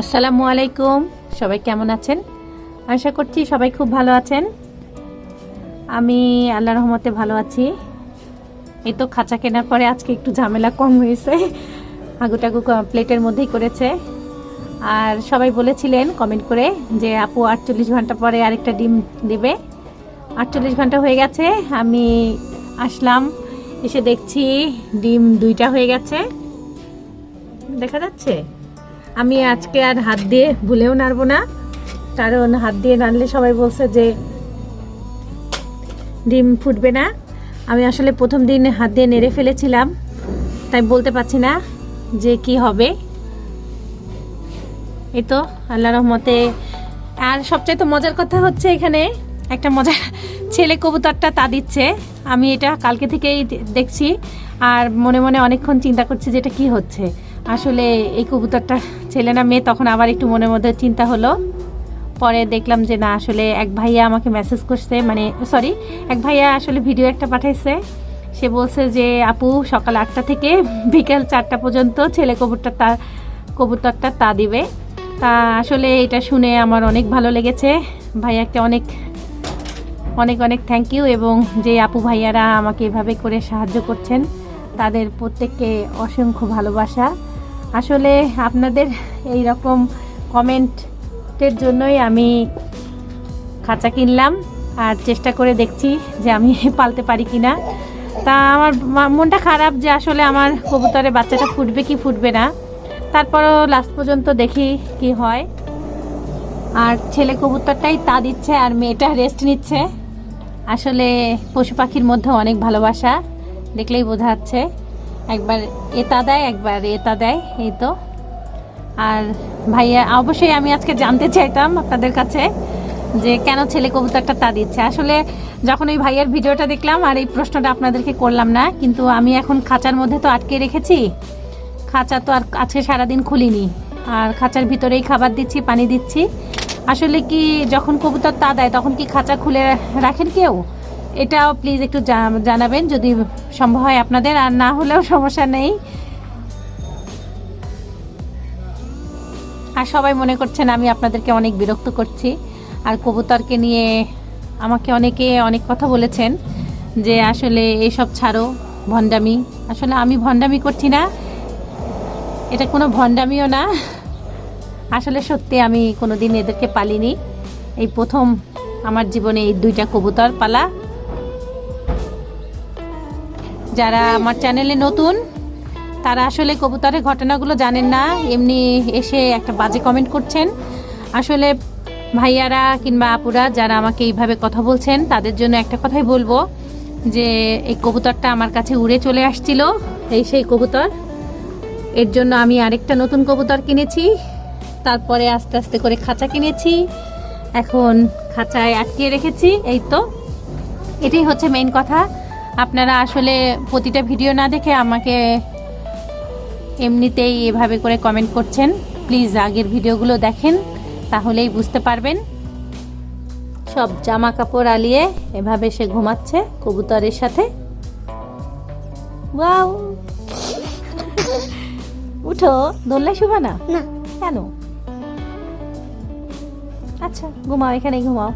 আসসালামু আলাইকুম। সবাই কেমন আছেন? আশা করছি সবাই খুব ভালো আছেন। আমি আল্লাহ রহমতে ভালো আছি। এই তো খাঁচা কেনার পরে আজকে একটু ঝামেলা কম হয়েছে। হাগুটাগু প্লেটের মধ্যেই করেছে। আর সবাই বলেছিলেন কমেন্ট করে যে, আপু, আটচল্লিশ ঘণ্টা পরে আরেকটা ডিম দেবে। আটচল্লিশ ঘণ্টা হয়ে গেছে। আমি আসলাম, এসে দেখছি ডিম দুইটা হয়ে গেছে। দেখা যাচ্ছে? আমি আজকে আর হাত দিয়ে ভুলেও নাড়বো না। কারণ হাত দিয়ে নাড়লে সবাই বলছে যে ডিম ফুটবে না। আমি আসলে প্রথম দিন হাত দিয়ে নেড়ে ফেলেছিলাম, তাই বলতে পারছি না যে কি হবে। এই তো আল্লাহ রহমতে। আর সবচেয়ে তো মজার কথা হচ্ছে এখানে, একটা মজার ছেলে কবুতরটা তা দিচ্ছে। আমি এটা কালকে থেকেই দেখছি, আর মনে মনে অনেকক্ষণ চিন্তা করছি যে এটা কী হচ্ছে। আসলে এই কবুতরটা ছেলে না মেয়ে, তখন আবার একটু মনের মধ্যে চিন্তা হলো। পরে দেখলাম যে না, আসলে এক ভাইয়া আমাকে মেসেজ করছে মানে সরি এক ভাইয়া আসলে ভিডিও একটা পাঠাইছে। সে বলছে যে, আপু, সকাল আটটা থেকে বিকেল চারটা পর্যন্ত ছেলে কবুতরটা তা কবুতরটা তা দিবে। তা আসলে এটা শুনে আমার অনেক ভালো লেগেছে। ভাইয়াকে অনেক অনেক অনেক থ্যাংক ইউ এবং যে আপু ভাইয়ারা আমাকে এভাবে করে সাহায্য করছেন, তাদের প্রত্যেককে অসংখ্য ভালোবাসা। আসলে আপনাদের এই রকম কমেন্টের জন্যই আমি খাঁচা কিনলাম আর চেষ্টা করে দেখছি যে আমি পালতে পারি কি না তা আমার মনটা খারাপ যে আসলে আমার কবুতরের বাচ্চাটা ফুটবে কি ফুটবে না। তারপরও লাস্ট পর্যন্ত দেখি কি হয়। আর ছেলে কবুতরটাই তা দিচ্ছে আর মেয়েটা রেস্ট নিচ্ছে। আসলে পশু পাখির মধ্যে অনেক ভালোবাসা, দেখলেই বোঝা যাচ্ছে। একবার এটা দেয়, একবার এতা দেয়, এই তো। আর ভাইয়া, অবশ্যই আমি আজকে জানতে চাইতাম আপনাদের কাছে যে কেন ছেলে কবুতরটা তা দিচ্ছে। আসলে যখন ওই ভাইয়ের ভিডিওটা দেখলাম আর এই প্রশ্নটা আপনাদেরকে করলাম না, কিন্তু আমি এখন খাঁচার মধ্যে তো আটকে রেখেছি। খাঁচা তো আর আজকে সারাদিন খুলিনি। আর খাঁচার ভিতরেই খাবার দিচ্ছি, পানি দিচ্ছি। আসলে কি যখন কবুতর তা দেয়, তখন কি খাঁচা খুলে রাখেন কেউ? এটাও প্লিজ একটু জানাবেন যদি সম্ভব হয় আপনাদের, আর না হলেও সমস্যা নেই। আর সবাই মনে করছেন আমি আপনাদেরকে অনেক বিরক্ত করছি। আর কবুতরকে নিয়ে আমাকে অনেকে অনেক কথা বলেছেন যে আসলে এইসব ছাড়ো, ভণ্ডামি। আসলে আমি ভণ্ডামি করছি না। এটা কোনো ভণ্ডামিও না। আসলে সত্যি আমি কোনো দিন এদেরকে পালিনি। এই প্রথম আমার জীবনে এই দুইটা কবুতর পালা। যারা আমার চ্যানেলে নতুন, তারা আসলে কবুতরের ঘটনাগুলো জানেন না। এমনি এসে একটা বাজে কমেন্ট করছেন। আসলে ভাইয়ারা কিংবা আপুরা যারা আমাকে এইভাবে কথা বলছেন, তাদের জন্য একটা কথাই বলব যে, এই কবুতরটা আমার কাছে উড়ে চলে আসছিল, এই সেই কবুতর। এর জন্য আমি আরেকটা নতুন কবুতর কিনেছি, তারপরে আস্তে আস্তে করে খাঁচা কিনেছি। এখন খাঁচায় আটকিয়ে রেখেছি, এই তো। এটাই হচ্ছে মেইন কথা। আপনারা আসলে প্রতিটা ভিডিও না দেখে আমাকে এমনিতেই এভাবে করে কমেন্ট করছেন প্লিজ আগের ভিডিওগুলো দেখেন তাহলেই বুঝতে পারবেন। সব জামা কাপড় আলিয়ে এভাবে সে ঘুমাচ্ছে কবুতরের সাথে। ওয়াও! উঠো দোল্লাই শুবা না? কেন? আচ্ছা ঘুমাও এখানেই ঘুমাও?